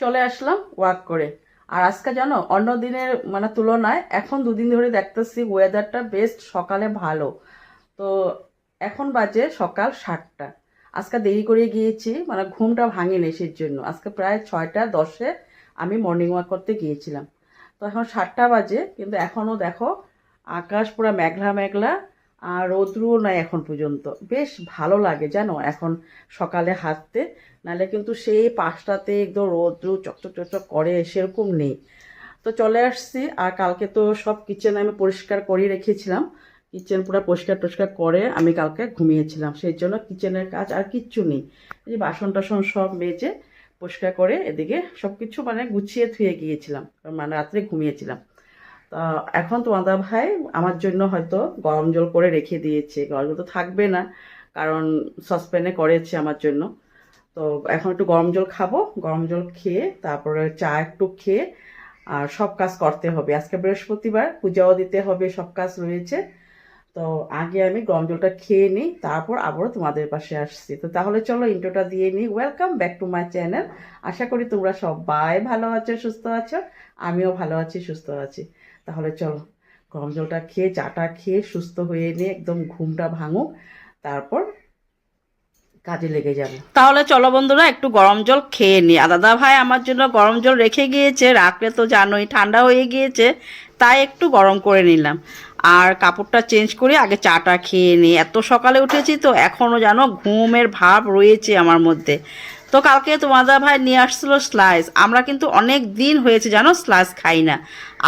চলে আসলাম ওয়াক করে। আর আজকে জানো, অন্য দিনের মানে তুলনায় এখন দুদিন ধরে দেখতেছি ওয়েদারটা বেস্ট সকালে ভালো। তো এখন বাজে সকাল সাতটা। আজকে দেরি করে গিয়েছি মানে ঘুমটা ভাঙেনি সেই জন্য। আজকে প্রায় ছয়টা দশে আমি মর্নিং ওয়াক করতে গিয়েছিলাম। তো এখন সাতটা বাজে, কিন্তু এখনও দেখো, আকাশ পুরো মেঘলা মেঘলা আর রৌদ্রও নাই এখন পর্যন্ত। বেশ ভালো লাগে, জানো? এখন সকালে হাঁটতে, নাহলে কিন্তু সেই পাঁচটাতে একদম রৌদ্র চকচক চকচক করে, সেরকম নেই। তো চলে আসছি, আর কালকে তো সব কিচেন আমি পরিষ্কার করে রেখেছিলাম। কিচেন পুরো পরিষ্কার টরিষ্কার করে আমি কালকে ঘুমিয়েছিলাম। সেই জন্য কিচেনের কাজ আর কিচ্ছু নেই। এই যে বাসন টাসন সব মেজে পরিষ্কার করে এদিকে সব কিছু মানে গুছিয়ে থুয়ে গিয়েছিলাম। মানে রাত্রে ঘুমিয়েছিলাম। তা এখন তোমাদের ভাই আমার জন্য হয়তো গরম জল করে রেখে দিয়েছে। গরম জল তো থাকবে না, কারণ সসপ্যানে করেছে আমার জন্য। তো এখন একটু গরম জল খাব, গরম জল খেয়ে তারপরে চা একটু খেয়ে আর সব কাজ করতে হবে। আজকে বৃহস্পতিবার, পূজাও দিতে হবে, সব কাজ রয়েছে। তো আগে আমি গরম জলটা খেয়ে নিই, তারপর আবারও তোমাদের পাশে আসছি। তো তাহলে চলো ইন্ট্রোটা দিয়ে নিই। Welcome back to my channel আশা করি তোমরা সবাই ভালো আছো, সুস্থ আছো। আমিও ভালো আছি, সুস্থ আছি। তাহলে চলো, গরম জলটা খেয়ে, চাটা খেয়ে সুস্থ হয়ে নিয়ে একদম ঘুমটা ভাঙুক, তারপর কাজে লেগে যাবে। তাহলে চলো বন্ধুরা, একটু গরম জল খেয়ে নি। আর দাদা ভাই আমার জন্য গরম জল রেখে গিয়েছে রাখলে তো জানোই ঠান্ডা হয়ে গিয়েছে, তাই একটু গরম করে নিলাম। আর কাপড়টা চেঞ্জ করে আগে চাটা খেয়ে নিই এত সকালে উঠেছি তো এখনও জানো ঘুমের ভাব রয়েছে আমার মধ্যে। তো কালকে তোমাদের ভাই নিয়ে আসছিল স্লাইস আমরা কিন্তু অনেক দিন হয়েছে জানো স্লাইস খাই না।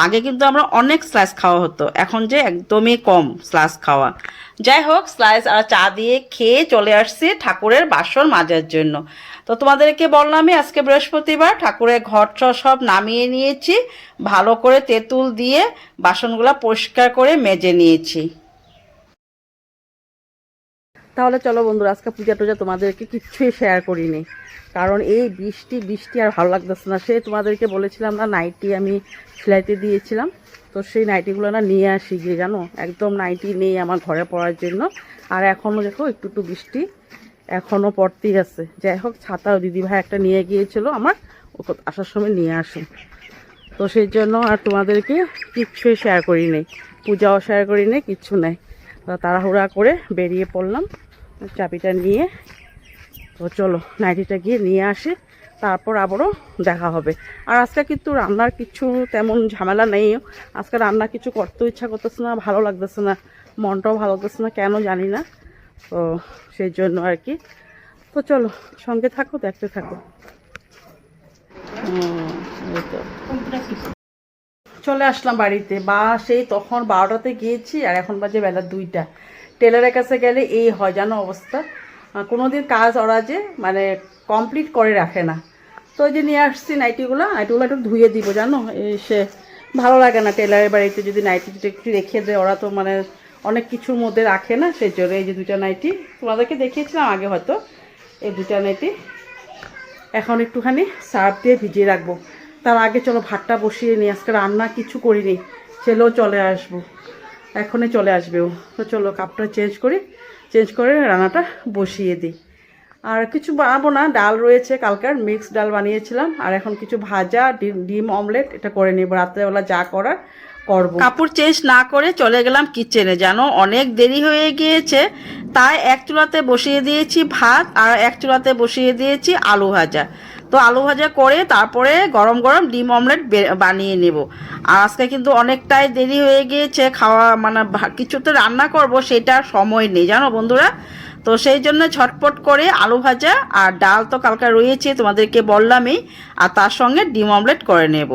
আগে কিন্তু আমরা অনেক স্লাইস খাওয়া হতো। এখন যে একদমই কম স্লাইস খাওয়া। যাই হোক স্লাইস আর চা দিয়ে খেয়ে চলে আসছি ঠাকুরের বাসন মাজার জন্য। তো তোমাদেরকে বললামই, আজকে বৃহস্পতিবার ঠাকুরের ঘর সব নামিয়ে নিয়েছি। ভালো করে তেঁতুল দিয়ে বাসনগুলো পরিষ্কার করে মেজে নিয়েছি। তাহলে চলো বন্ধুরা, আজকে পূজা টুজা তোমাদেরকে কিচ্ছুই শেয়ার করিনি। কারণ এই বৃষ্টি বৃষ্টি আর ভালো লাগতেছে না। সে তোমাদেরকে বলেছিলাম না নাইটি আমি সেলাইতে দিয়েছিলাম। তো সেই নাইটিগুলো না নিয়ে আসি গিয়ে, জানো? একদম নাইটি নেই আমার ঘরে পড়ার জন্য। আর এখনও দেখো, একটু একটু বৃষ্টি এখনও পড়তেই আছে। যাই হোক, ছাতাও দিদিভাই একটা নিয়ে গিয়েছিল আমার, ও আসার সময় নিয়ে আসুন তো সেই জন্য আর তোমাদেরকে কিচ্ছুই শেয়ার করি নেই পূজাও শেয়ার করি নেই কিচ্ছু নেই। তাড়াহুড়া করে বেরিয়ে পড়লাম। চাবিটা নিয়ে। তো চলো, নাইটিটা গিয়ে নিয়ে আসি। তারপর আবারও দেখা হবে। আর আজকে কিন্তু রান্নার কিছু তেমন ঝামেলা নেই। আজকে রান্না কিছু করতেও ইচ্ছা করতেছে না, ভালো লাগতেছে না, মনটাও ভালো লাগতেছে না, কেন জানি না। তো সেই জন্য আর কি। তো চলো, সঙ্গে থাকো, দেখতে থাকো। চলে আসলাম বাড়িতে। বা সেই তখন বারোটাতে গিয়েছি আর এখন বাজে বেলা দুইটা। টেলারের কাছে গেলে এই হয় জানো অবস্থা? আহ, কোনোদিন কাজ ওরা যে মানে কমপ্লিট করে রাখে না। তো যে নিয়ে আসছি নাইটিগুলো নাইটিগুলো একটু ধুয়ে দিব জানো? সে ভালো লাগে না টেলারের বাড়িতে যদি নাইটি একটু রেখে দেয় ওরা তো মানে অনেক কিছুর মধ্যে রাখে না সেই জন্য এই যে দুটা নাইটি। তোমাদেরকে দেখিয়েছিলাম আগে হয়তো এই দুটা নাইটি। এখন একটুখানি সার্ফ দিয়ে ভিজিয়ে রাখব। তার আগে চলো ভাতটা বসিয়ে নিই আজকে রান্না কিছু করিনি। ছেলেও চলে আসব। এখনই চলে আসবে ও। তো চলো কাপটা চেঞ্জ করি চেঞ্জ করে রান্নাটা বসিয়ে দিই। আর কিছু বানাবো না, ডাল রয়েছে কালকার মিক্স ডাল বানিয়েছিলাম। আর এখন কিছু ভাজা, ডিম ডিম অমলেট এটা করে নেব। রাত্রেবেলা যা করার করব। কাপড় চেঞ্জ না করে চলে গেলাম কিচেনে জানো, অনেক দেরি হয়ে গিয়েছে। তাই এক চুলাতে বসিয়ে দিয়েছি ভাত আর এক চুলাতে বসিয়ে দিয়েছি আলু ভাজা। তো আলু ভাজা করে তারপরে গরম গরম ডিম অমলেট বানিয়ে নেব। আর আজকে কিন্তু অনেকটাই দেরি হয়ে গিয়েছে খাওয়া মানে কিছু তো রান্না করব সেটা সময় নেই, জানো বন্ধুরা? তো সেই জন্য ছটপট করে আলু ভাজা আর ডাল তো কালকে রয়েছে তোমাদেরকে বললামই, আর তার সঙ্গে ডিম অমলেট করে নেব।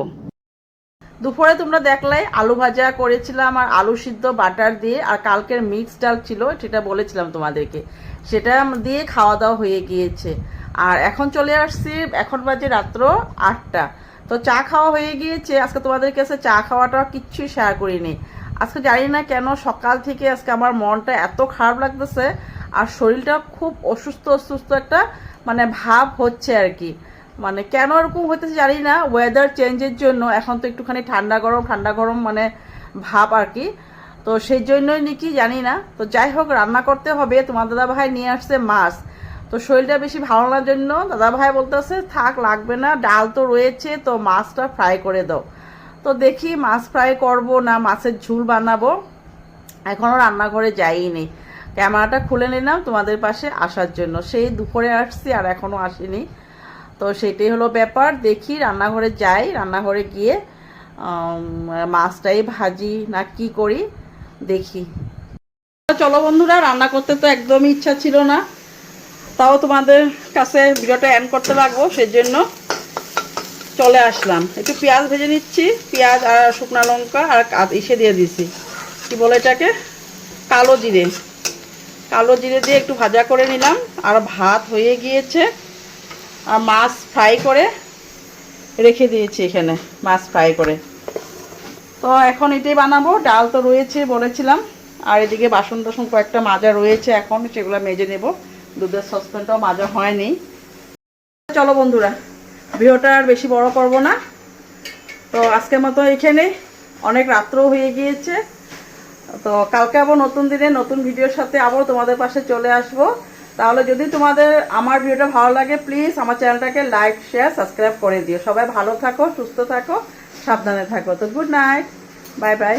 দুপুরে তোমরা দেখলে আলু ভাজা করেছিলাম আর আলু সিদ্ধ বাটার দিয়ে, আর কালকের মিক্স ডাল ছিল, সেটা বলেছিলাম তোমাদেরকে। সেটা দিয়ে খাওয়া দাওয়া হয়ে গিয়েছে। আর এখন চলে আসছি, এখন বাজে রাত্র আটটা। তো চা খাওয়া হয়ে গিয়েছে। আজকে তোমাদের কাছে চা খাওয়াটা কিচ্ছুই শেয়ার করিনি। আজকে জানি না কেন সকাল থেকে আজকে আমার মনটা এত খারাপ লাগতেছে, আর শরীরটা খুব অসুস্থ অসুস্থ একটা মানে ভাব হচ্ছে আর কি। মানে কেন এরকম হইতেছে জানি না ওয়েদার চেঞ্জের জন্য এখন তো একটুখানি ঠান্ডা গরম ঠান্ডা গরম মানে ভাব আর কি। তো সেই জন্যই নাকি জানি না। তো যাই হোক, রান্না করতে হবে। তোমার দাদা ভাই নিয়ে আসছে মাছ। তো শরীরটা বেশি ভালো না জন্য দাদা ভাই বলতেছে, থাক, লাগবে না। ডাল তো রয়েছে, তো মাছটা ফ্রাই করে দাও। তো দেখি মাছ ফ্রাই করব না, মাছের ঝুল বানাবো। এখনও রান্নাঘরে যাইনি। ক্যামেরাটা খুলে নিলাম তোমাদের পাশে আসার জন্য। সেই দুপুরে আসছি আর এখনও আসিনি। তো সেটাই হলো ব্যাপার, দেখি রান্নাঘরে যাই, রান্নাঘরে গিয়ে মাছটাই ভাজি না কি করি, দেখি। চলো বন্ধুরা, রান্না করতে তো একদমই ইচ্ছা ছিল না। তাও তোমাদের কাছে ভিডিওটা এন্ড করতে লাগবো, সেজন্য চলে আসলাম। একটু পেঁয়াজ ভেজে নিচ্ছি, পেঁয়াজ আর শুকনো লঙ্কা আর ইসে দিয়ে দিছি। কি বলে এটাকে? কালো জিরে। কালো জিরে দিয়ে একটু ভাজা করে নিলাম, আর ভাত হয়ে গিয়েছে। মাছ ফ্রাই করে রেখে দিয়েছি এখানে, মাছ ফ্রাই করে। তো এখন এটাই বানাবো, ডাল তো রয়েছে বলেছিলাম, আর এদিকে বাসন টাসন কয়েকটা মাজা রয়েছে এখন, সেগুলো মেজে নেব। দুধের সসপ্যানটাও মাজা হয়নি। চলো বন্ধুরা, ভিডিওটা আর বেশি বড় করব না। তো আজকের মতো এখানে, অনেক রাত্র হয়ে গিয়েছে। তো কালকে আবার নতুন দিনে নতুন ভিডিওর সাথে আবার তোমাদের পাশে চলে আসব। তাহলে যদি তোমাদের আমার ভিডিওটা ভালো লাগে প্লিজ আমার চ্যানেলটাকে লাইক শেয়ার সাবস্ক্রাইব করে দিও। সবাই ভালো থাকো, সুস্থ থাকো, সাবধানে থাকো। তো গুড নাইট বাই বাই